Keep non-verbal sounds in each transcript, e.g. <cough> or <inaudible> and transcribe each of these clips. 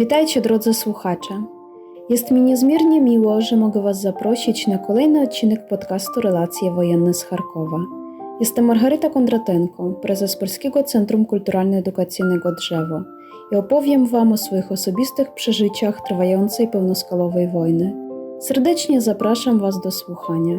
Witajcie drodzy słuchacze. Jest mi niezmiernie miło, że mogę Was zaprosić na kolejny odcinek podcastu Relacje Wojenne z Charkowa. Jestem Margaryta Kondratenko, prezes Polskiego Centrum Kulturalno-Edukacyjnego Drzewo i opowiem Wam o swoich osobistych przeżyciach trwającej pełnoskalowej wojny. Serdecznie zapraszam Was do słuchania.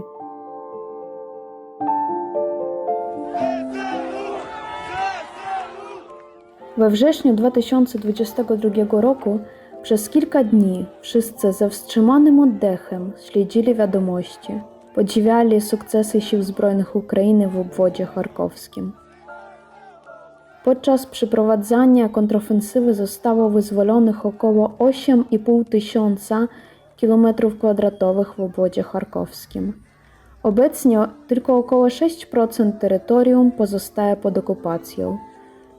We wrześniu 2022 roku przez kilka dni wszyscy ze wstrzymanym oddechem śledzili wiadomości, podziwiali sukcesy sił zbrojnych Ukrainy w obwodzie charkowskim. Podczas przeprowadzania kontrofensywy zostało wyzwolonych około 8,5 tysiąca kilometrów kwadratowych w obwodzie charkowskim. Obecnie tylko około 6% terytorium pozostaje pod okupacją.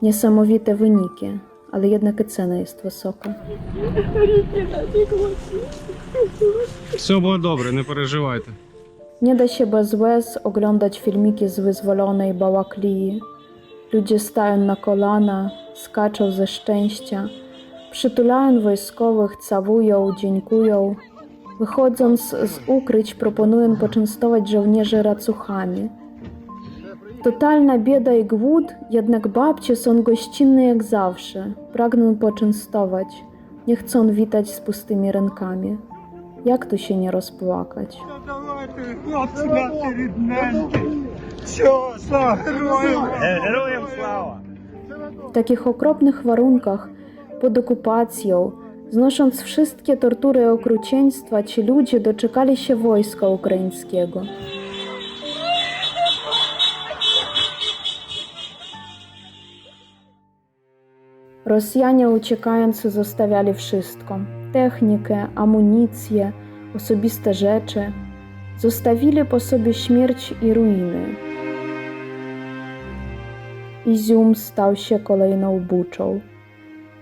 Niesamowite wyniki, ale jednak i cena jest wysoka. Все буде добре, не переживайте. Nie da się bez łez oglądać filmiki z wyzwolonej Bałaklii. Ludzie stają na kolana, skaczą ze szczęścia, przytulają wojskowych, całują, dziękują. Wychodząc z ukryć, proponują poczęstować żołnierzy racuchami. Totalna bieda i głód, jednak babcie są gościnne jak zawsze. Pragną poczęstować, nie chcą witać z pustymi rękami. Jak tu się nie rozpłakać? Давайте, хлопці наші рідненькі. Все, слава героям! Героям слава! W takich okropnych warunkach, pod okupacją, znosząc wszystkie tortury i okrucieństwa, ci ludzie doczekali się wojska ukraińskiego. Rosjanie uciekając zostawiali wszystko: technikę, amunicję, osobiste rzeczy. Zostawili po sobie śmierć i ruiny. Izium stał się kolejną buczą.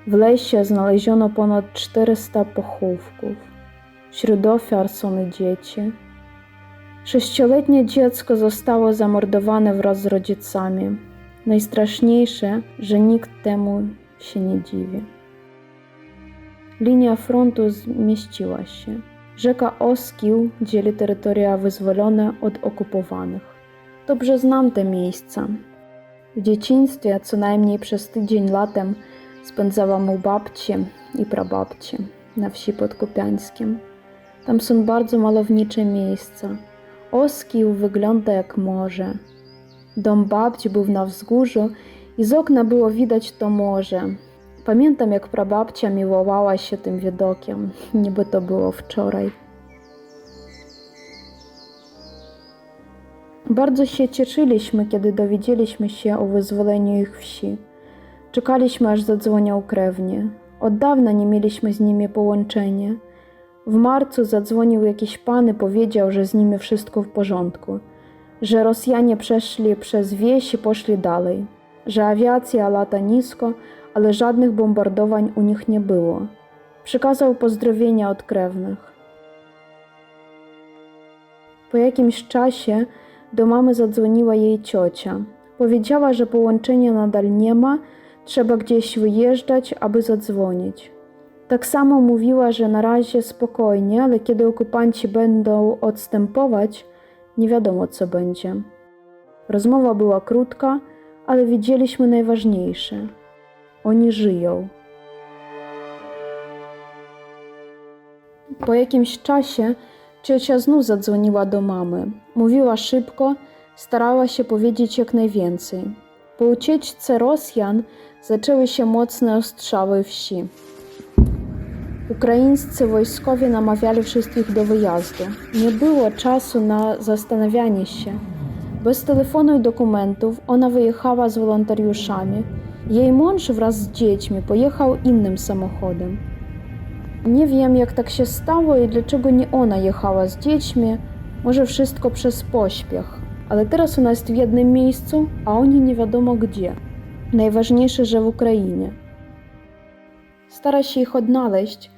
W lesie znaleziono ponad 400 pochówków. Wśród ofiar są dzieci. Sześcioletnie dziecko zostało zamordowane wraz z rodzicami. Najstraszniejsze, że nikt temu się nie dziwi. Linia frontu zmieściła się. Rzeka Oskił dzieli terytoria wyzwolone od okupowanych. Dobrze znam te miejsca. W dzieciństwie co najmniej przez tydzień latem spędzałam u babci i prababci na wsi podkopiańskim. Tam są bardzo malownicze miejsca. Oskił wygląda jak morze. Dom babci był na wzgórzu i z okna było widać to morze. Pamiętam, jak prababcia miłowała się tym widokiem, <laughs> niby to było wczoraj. Bardzo się cieszyliśmy, kiedy dowiedzieliśmy się o wyzwoleniu ich wsi. Czekaliśmy, aż zadzwonią krewnie. Od dawna nie mieliśmy z nimi połączenia. W marcu zadzwonił jakiś pan i powiedział, że z nimi wszystko w porządku, że Rosjanie przeszli przez wieś i poszli dalej, że awiacja lata nisko, ale żadnych bombardowań u nich nie było. Przekazał pozdrowienia od krewnych. Po jakimś czasie do mamy zadzwoniła jej ciocia. Powiedziała, że połączenia nadal nie ma, trzeba gdzieś wyjeżdżać, aby zadzwonić. Tak samo mówiła, że na razie spokojnie, ale kiedy okupanci będą odstępować, nie wiadomo co będzie. Rozmowa była krótka, ale widzieliśmy najważniejsze. Oni żyją. Po jakimś czasie ciocia znów zadzwoniła do mamy. Mówiła szybko, starała się powiedzieć jak najwięcej. Po ucieczce Rosjan zaczęły się mocne ostrzały wsi. Ukraińscy wojskowie namawiali wszystkich do wyjazdu. Nie było czasu na zastanawianie się. Bez telefonu i dokumentów ona wyjechała z wolontariuszami. Jej mąż wraz z dziećmi pojechał innym samochodem. Nie wiem, jak tak się stało i dlaczego nie ona jechała z dziećmi. Może wszystko przez pośpiech, ale teraz ona jest w jednym miejscu, a oni nie wiadomo gdzie. Najważniejsze, że w Ukrainie. Stara się ich odnaleźć,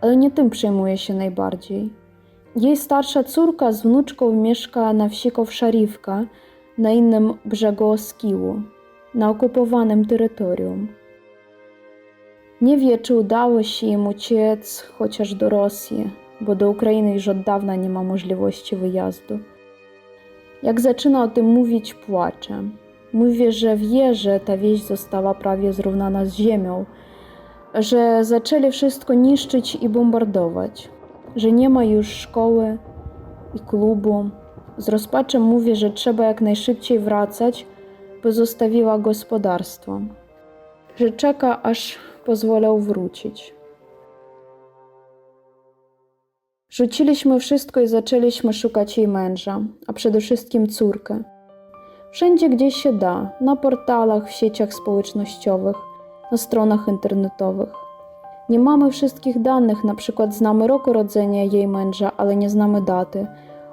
ale nie tym przejmuje się najbardziej. Jej starsza córka z wnuczką mieszka na wsi Kowszarivka, na innym brzegu Oskiłu, na okupowanym terytorium. Nie wie, czy udało się im uciec chociaż do Rosji, bo do Ukrainy już od dawna nie ma możliwości wyjazdu. Jak zaczyna o tym mówić, płacze. Mówi, że wie, że ta wieś została prawie zrównana z ziemią, że zaczęli wszystko niszczyć i bombardować, że nie ma już szkoły i klubu. Z rozpaczem mówi, że trzeba jak najszybciej wracać, by zostawiła gospodarstwo, że czeka, aż pozwolą wrócić. Rzuciliśmy wszystko i zaczęliśmy szukać jej męża, a przede wszystkim córkę. Wszędzie, gdzie się da, na portalach, w sieciach społecznościowych, na stronach internetowych. Nie mamy wszystkich danych, na przykład znamy rok urodzenia jej męża, ale nie znamy daty.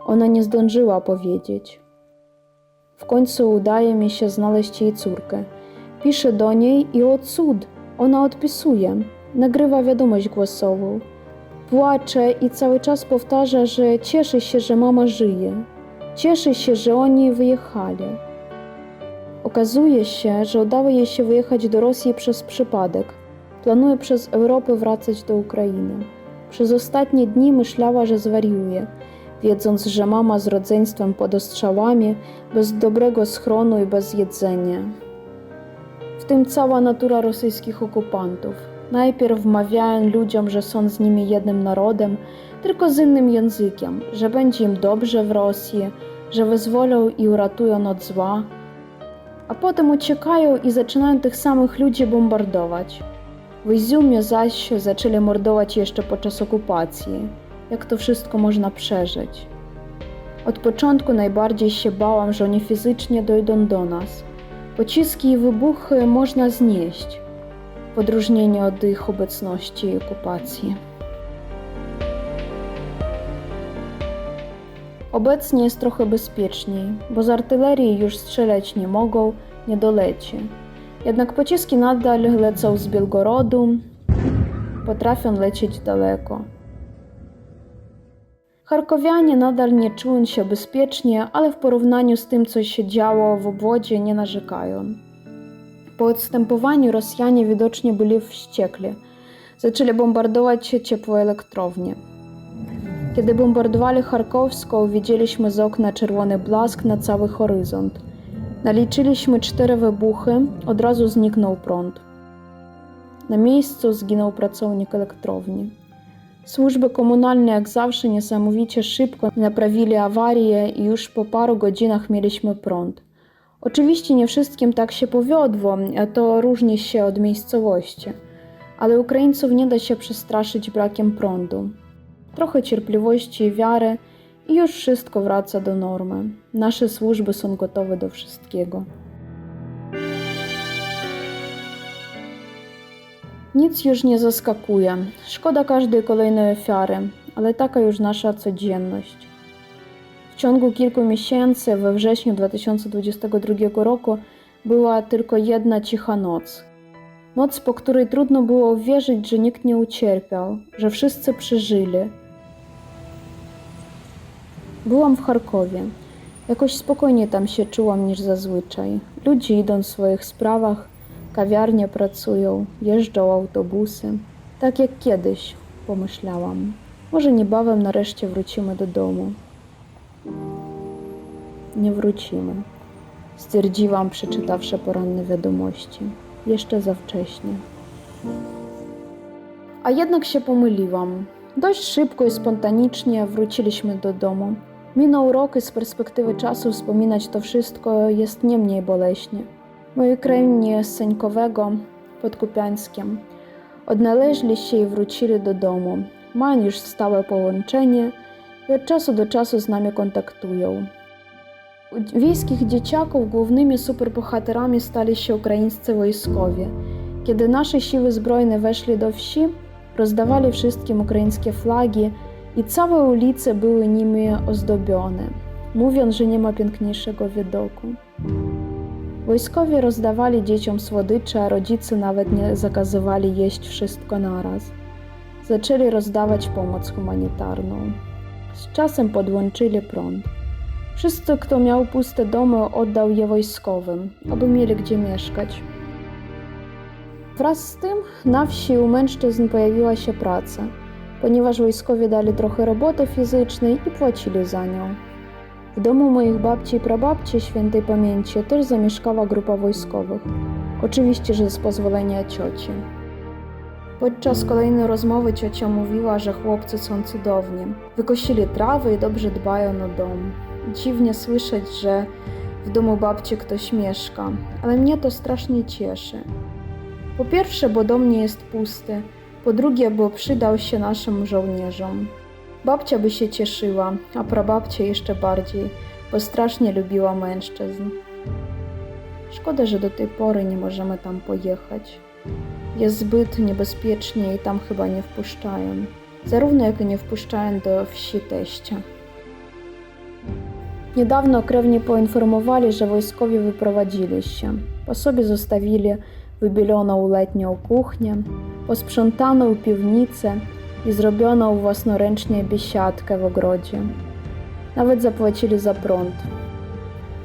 Ona nie zdążyła powiedzieć. W końcu udaje mi się znaleźć jej córkę. Piszę do niej i o cud, ona odpisuje, nagrywa wiadomość głosową. Płacze i cały czas powtarza, że cieszy się, że mama żyje. Cieszy się, że oni wyjechali. Okazuje się, że udało jej się wyjechać do Rosji przez przypadek. Planuje przez Europę wracać do Ukrainy. Przez ostatnie dni myślała, że zwariuje, wiedząc, że mama z rodzeństwem pod ostrzałami, bez dobrego schronu i bez jedzenia. W tym cała natura rosyjskich okupantów. Najpierw wmawiają ludziom, że są z nimi jednym narodem, tylko z innym językiem, że będzie im dobrze w Rosji, że wyzwolą i uratują od zła, a potem uciekają i zaczynają tych samych ludzi bombardować. W Izumie zaś zaczęli mordować jeszcze podczas okupacji. Jak to wszystko można przeżyć? Od początku najbardziej się bałam, że oni fizycznie dojdą do nas. Pociski i wybuchy można znieść, w odróżnieniu od ich obecności i okupacji. Obecnie jest trochę bezpieczniej, bo z artylerii już strzelać nie mogą, nie doleci. Jednak pociski nadal lecą z Bielgorodu, potrafią lecieć daleko. Charkowianie nadal nie czują się bezpiecznie, ale w porównaniu z tym, co się działo w obwodzie, nie narzekają. Po odstępowaniu Rosjanie widocznie byli wściekli. Zaczęli bombardować ciepłe elektrownie. Kiedy bombardowali Charkowską, widzieliśmy z okna czerwony blask na cały horyzont. Naliczyliśmy cztery wybuchy, od razu zniknął prąd. Na miejscu zginął pracownik elektrowni. Służby komunalne, jak zawsze, niesamowicie szybko naprawili awarię i już po paru godzinach mieliśmy prąd. Oczywiście nie wszystkim tak się powiodło, to różni się od miejscowości, ale Ukraińców nie da się przestraszyć brakiem prądu. Trochę cierpliwości i wiary i już wszystko wraca do normy. Nasze służby są gotowe do wszystkiego. Nic już nie zaskakuje. Szkoda każdej kolejnej ofiary, ale taka już nasza codzienność. W ciągu kilku miesięcy, we wrześniu 2022 roku, była tylko jedna cicha noc. Noc, po której trudno było uwierzyć, że nikt nie ucierpiał, że wszyscy przeżyli. Byłam w Charkowie. Jakoś spokojnie tam się czułam niż zazwyczaj. Ludzie idą w swoich sprawach, kawiarnie pracują, jeżdżą autobusy. Tak jak kiedyś, pomyślałam. Może niebawem nareszcie wrócimy do domu. Nie wrócimy, stwierdziłam, przeczytawszy poranne wiadomości. Jeszcze za wcześnie. A jednak się pomyliłam. Dość szybko i spontanicznie wróciliśmy do domu. I z perspektywy czasu wspominać to wszystko jest nie mniej boleśnie. Moi krewni z Seńkowego pod Kupiańskiem odnaleźli się i wrócili do domu. Mają już stałe połączenie i od czasu do czasu z nami kontaktują. U wiejskich dzieciaków głównymi superbohaterami stali się ukraińscy wojskowie. Kiedy nasze siły zbrojne weszli do wsi, rozdawali wszystkim ukraińskie flagi i całe ulice były nimi ozdobione, mówiąc, że nie ma piękniejszego widoku. Wojskowie rozdawali dzieciom słodycze, a rodzice nawet nie zakazywali jeść wszystko naraz. Zaczęli rozdawać pomoc humanitarną. Z czasem podłączyli prąd. Wszyscy, kto miał puste domy, oddał je wojskowym, aby mieli gdzie mieszkać. Wraz z tym na wsi u mężczyzn pojawiła się praca, ponieważ wojskowi dali trochę roboty fizycznej i płacili za nią. W domu moich babci i prababci świętej pamięci też zamieszkała grupa wojskowych. Oczywiście, że z pozwolenia cioci. Podczas kolejnej rozmowy ciocia mówiła, że chłopcy są cudowni. Wykosili trawy i dobrze dbają o dom. Dziwnie słyszeć, że w domu babci ktoś mieszka, ale mnie to strasznie cieszy. Po pierwsze, bo dom nie jest pusty, po drugie, bo przydał się naszym żołnierzom. Babcia by się cieszyła, a prababcia jeszcze bardziej, bo strasznie lubiła mężczyzn. Szkoda, że do tej pory nie możemy tam pojechać. Jest zbyt niebezpiecznie i tam chyba nie wpuszczają. Zarówno jak i nie wpuszczają do wsi teścia. Niedawno krewni poinformowali, że wojskowi wyprowadzili się. Po sobie zostawili wybieloną letnią kuchnię, posprzątaną piwnicę i zrobioną własnoręcznie biesiadkę w ogrodzie. Nawet zapłacili za prąd.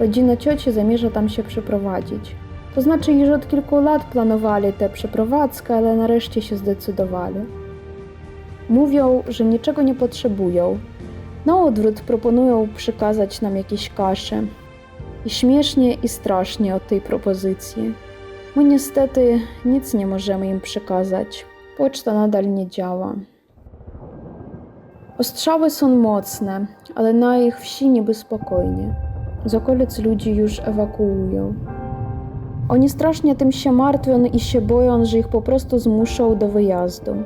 Rodzina cioci zamierza tam się przeprowadzić. To znaczy, już od kilku lat planowali tę przeprowadzkę, ale nareszcie się zdecydowali. Mówią, że niczego nie potrzebują. Na odwrót proponują przekazać nam jakieś kasze. I śmiesznie i strasznie od tej propozycji. My niestety nic nie możemy im przekazać. Poczta nadal nie działa. Ostrzały są mocne, ale na ich wsi niby spokojnie. Z okolic ludzi już ewakuują. Oni strasznie tym się martwią i się boją, że ich po prostu zmuszą do wyjazdu.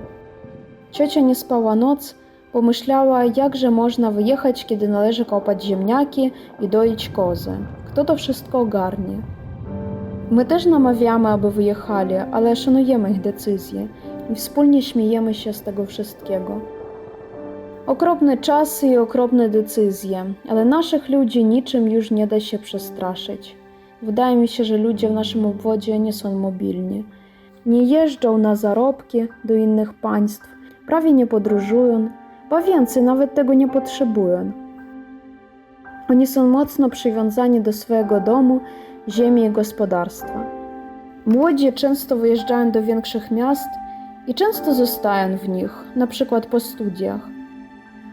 Ciocia nie spała noc, bo myślała, jakże można wyjechać, kiedy należy kopać ziemniaki i doić kozy. Kto to wszystko ogarnie? My też namawiamy, aby wyjechali, ale szanujemy ich decyzje i wspólnie śmiejemy się z tego wszystkiego. Okropne czasy i okropne decyzje, ale naszych ludzi niczym już nie da się przestraszyć. Wydaje mi się, że ludzie w naszym obwodzie nie są mobilni. Nie jeżdżą na zarobki do innych państw, prawie nie podróżują, ba więcej, nawet tego nie potrzebują. Oni są mocno przywiązani do swojego domu, ziemi i gospodarstwa. Młodzi często wyjeżdżają do większych miast i często zostają w nich, na przykład po studiach.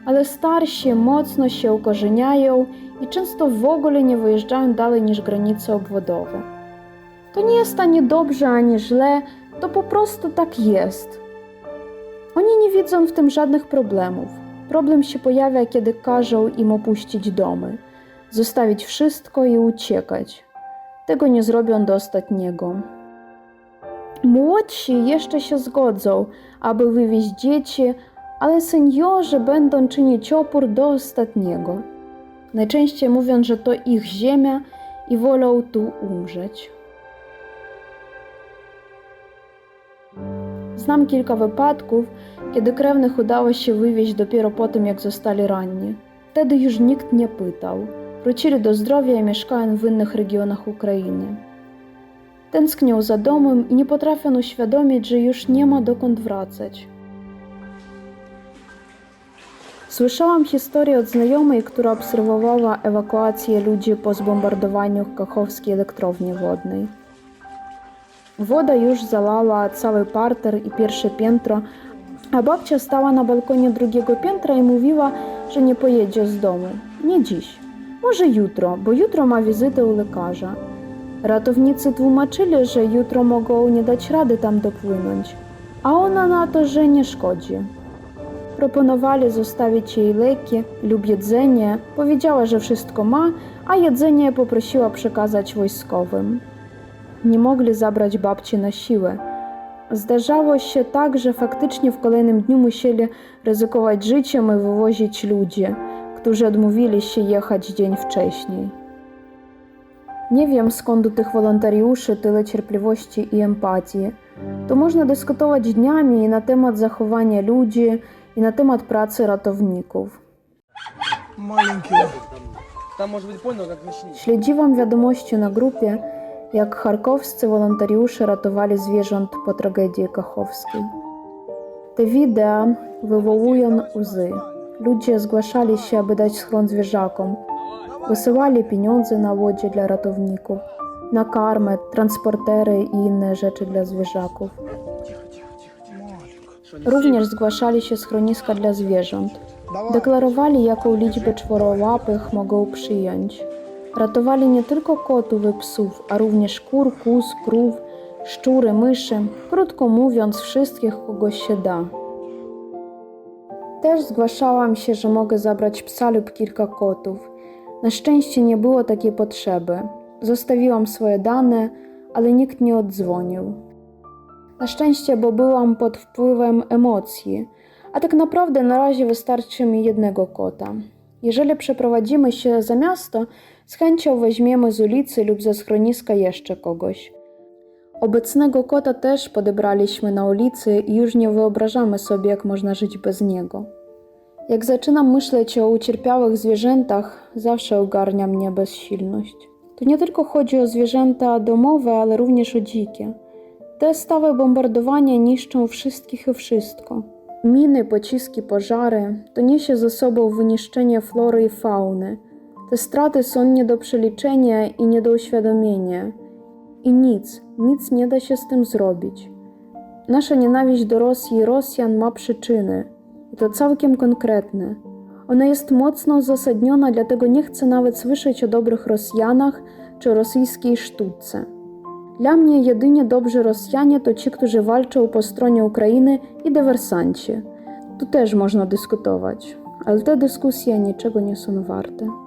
Ale starsi mocno się ukorzeniają i często w ogóle nie wyjeżdżają dalej niż granice obwodowe. To nie jest ani dobrze, ani źle, to po prostu tak jest. Oni nie widzą w tym żadnych problemów. Problem się pojawia, kiedy każą im opuścić domy, zostawić wszystko i uciekać. Tego nie zrobią do ostatniego. Młodsi jeszcze się zgodzą, aby wywieźć dzieci, ale seniorzy będą czynić opór do ostatniego. Najczęściej mówią, że to ich ziemia i wolą tu umrzeć. Znam kilka wypadków, kiedy krewnych udało się wywieźć dopiero po tym, jak zostali ranni. Wtedy już nikt nie pytał. Wrócili do zdrowia i mieszkają w innych regionach Ukrainy. Tęsknią za domem i nie potrafią uświadomić, że już nie ma dokąd wracać. Słyszałam historię od znajomej, która obserwowała ewakuację ludzi po zbombardowaniu kachowskiej elektrowni wodnej. Woda już zalała cały parter i pierwsze piętro, a babcia stała na balkonie drugiego piętra i mówiła, że nie pojedzie z domu. Nie dziś. Może jutro, bo jutro ma wizytę u lekarza. Ratownicy tłumaczyli, że jutro mogą nie dać rady tam dopłynąć, a ona na to, że nie szkodzi. Proponowali zostawić jej leki lub jedzenie. Powiedziała, że wszystko ma, a jedzenie poprosiła przekazać wojskowym. Nie mogli zabrać babci na siłę. Zdarzało się tak, że faktycznie w kolejnym dniu musieli ryzykować życiem i wywozić ludzi, którzy odmówili się jechać dzień wcześniej. Nie wiem skąd u tych wolontariuszy tyle cierpliwości i empatii. To można dyskutować dniami na temat zachowania ludzi i na temat pracy ratowników. Śledziłam wiadomości na grupie, jak charkowscy wolontariusze ratowali zwierząt po tragedii kachowskiej. Te wideo wywołują łzy. Ludzie zgłaszali się, aby dać schron zwierzakom. Wysyłali pieniądze na łodzie dla ratowników. na karmę, transportery i inne rzeczy dla zwierzaków. Również zgłaszali się schroniska dla zwierząt. Deklarowali, jaką liczbę czworołapych mogą przyjąć. Ratowali nie tylko kotów i psów, a również kur, kóz, krów, szczury, myszy, krótko mówiąc, wszystkich, kogo się da. Też zgłaszałam się, że mogę zabrać psa lub kilka kotów. Na szczęście nie było takiej potrzeby. Zostawiłam swoje dane, ale nikt nie odzwonił. Na szczęście, bo byłam pod wpływem emocji, a tak naprawdę na razie wystarczy mi jednego kota. Jeżeli przeprowadzimy się za miasto, z chęcią weźmiemy z ulicy lub ze schroniska jeszcze kogoś. Obecnego kota też podebraliśmy na ulicy i już nie wyobrażamy sobie, jak można żyć bez niego. Jak zaczynam myśleć o ucierpiałych zwierzętach, zawsze ogarnia mnie bezsilność. Tu nie tylko chodzi o zwierzęta domowe, ale również o dzikie. Te stałe bombardowania niszczą wszystkich i wszystko. Miny, pociski, pożary to niesie ze sobą wyniszczenie flory i fauny. Te straty są nie do przeliczenia i nie do uświadomienia. I nic, nic nie da się z tym zrobić. Nasza nienawiść do Rosji i Rosjan ma przyczyny, i to całkiem konkretne. Ona jest mocno uzasadniona, dlatego nie chcę nawet słyszeć o dobrych Rosjanach czy rosyjskiej sztuce. Dla mnie jedynie dobrzy Rosjanie to ci, którzy walczą po stronie Ukrainy i dywersanci. Tu też można dyskutować, ale te dyskusje niczego nie są warte.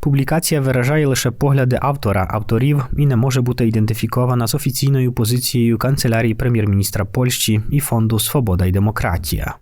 Публікація виражає лише погляди автора, авторів і не може бути ідентифікована з офіційною позицією канцелярії прем'єр-міністра Польщі і фонду Свобода і демократія.